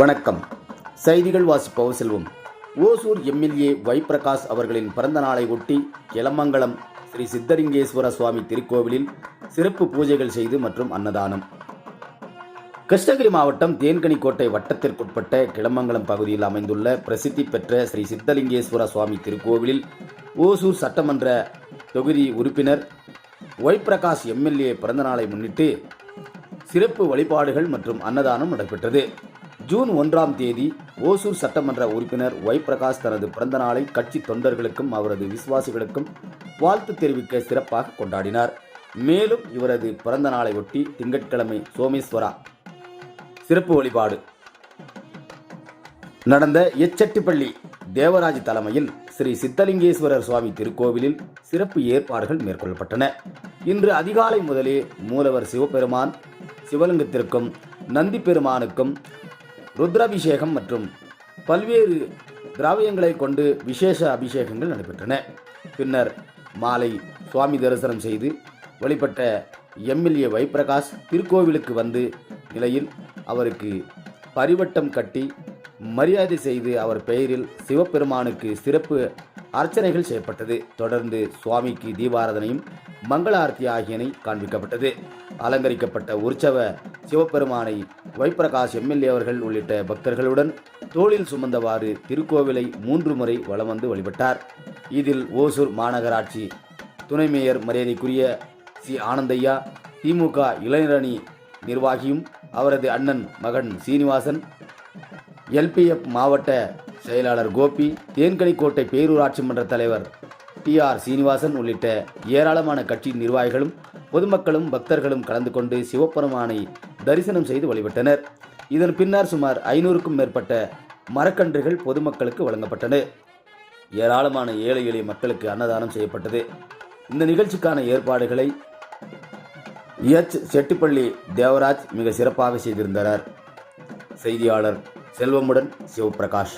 வணக்கம். செய்திகள் வாசிப்பவர் செல்வம். ஓசூர் எம்எல்ஏ வைப்பிரகாஷ் அவர்களின் பிறந்த நாளை ஒட்டி கிளமங்கலம் ஸ்ரீ சித்தலிங்கேஸ்வர சுவாமி திருக்கோவிலில் சிறப்பு பூஜைகள் செய்து மற்றும் அன்னதானம். கிருஷ்ணகிரி மாவட்டம் தேன்கனிக்கோட்டை வட்டத்திற்குட்பட்ட கிளமங்கலம் பகுதியில் அமைந்துள்ள பிரசித்தி பெற்ற ஸ்ரீ சித்தலிங்கேஸ்வர சுவாமி திருக்கோவிலில் ஓசூர் சட்டமன்ற தொகுதி உறுப்பினர் ஒய்பிரகாஷ் எம்எல்ஏ பிறந்தநாளை முன்னிட்டு சிறப்பு வழிபாடுகள் மற்றும் அன்னதானம் நடைபெற்றது. ஜூன் ஒன்றாம் தேதி ஓசூர் சட்டமன்ற உறுப்பினர் ஒய்பிரகாஷ் தனது பிறந்த நாளை கட்சி தொண்டர்களுக்கும் அவரது விசுவாசிகளுக்கும் வாழ்த்து தெரிவிக்க சிறப்பாக கொண்டாடினார். மேலும் இவரது பிறந்த நாளை ஒட்டி திங்கட்கிழமை சோமேஸ்வரா சிறப்பு வழிபாடு. நடந்த எச்சட்டிப்பள்ளி தேவராஜ் தலைமையில் ஸ்ரீ சித்தலிங்கேஸ்வரர் சுவாமி திருக்கோவிலில் சிறப்பு ஏற்பாடுகள் மேற்கொள்ளப்பட்டன. இன்று அதிகாலை முதலே மூலவர் சிவபெருமான் சிவலிங்கத்திற்கும் நந்தி பெருமானுக்கும் ருத்ராபிஷேகம் மற்றும் பல்வேறு திராவியங்களை கொண்டு விசேஷ அபிஷேகங்கள் நடைபெற்றன. பின்னர் மாலை சுவாமி தரிசனம் செய்து வழிபட்ட எம்எல்ஏ வைப்பிரகாஷ் திருக்கோவிலுக்கு வந்து நிலையில் அவருக்கு பரிவட்டம் கட்டி மரியாதை செய்து அவர் பெயரில் சிவபெருமானுக்கு சிறப்பு அர்ச்சனைகள் செய்யப்பட்டது. தொடர்ந்து சுவாமிக்கு தீபாராதனையும் மங்கள ஆரத்தி ஆகியனை காண்பிக்கப்பட்டது. அலங்கரிக்கப்பட்ட உற்சவ சிவபெருமானை வைப்பிரகாஷ் எம்எல்ஏ அவர்கள் உள்ளிட்ட பக்தர்களுடன் தோளில் சுமந்தவாறு திருக்கோவிலை மூன்று முறை வலம் வந்து வழிபட்டார். இதில் ஓசூர் மாநகராட்சி துணை மேயர் மரியாதைக்குரிய சி. ஆனந்தையா திமுக இளைஞரணி நிர்வாகியும் அவரது அண்ணன் மகன் சீனிவாசன் எல்பிஎஃப் மாவட்ட செயலாளர் கோபி தேன்கனிக்கோட்டை பேரூராட்சி மன்ற தலைவர் டி ஆர் சீனிவாசன் உள்ளிட்ட ஏராளமான கட்சி நிர்வாகிகளும் பொதுமக்களும் பக்தர்களும் கலந்து கொண்டு சிவபெருமானை தரிசனம் செய்து வழிபட்டனர். இதன் பின்னர் சுமார் ஐநூறுக்கும் மேற்பட்ட மரக்கன்றுகள் பொதுமக்களுக்கு வழங்கப்பட்டன. ஏராளமான ஏழை எளிய மக்களுக்கு அன்னதானம் செய்யப்பட்டது. இந்த நிகழ்ச்சிக்கான ஏற்பாடுகளை எச். செட்டிப்பள்ளி தேவராஜ் மிக சிறப்பாக செய்திருந்தனர் செய்தியாளர் செல்வமுடன் சிவபிரகாஷ்.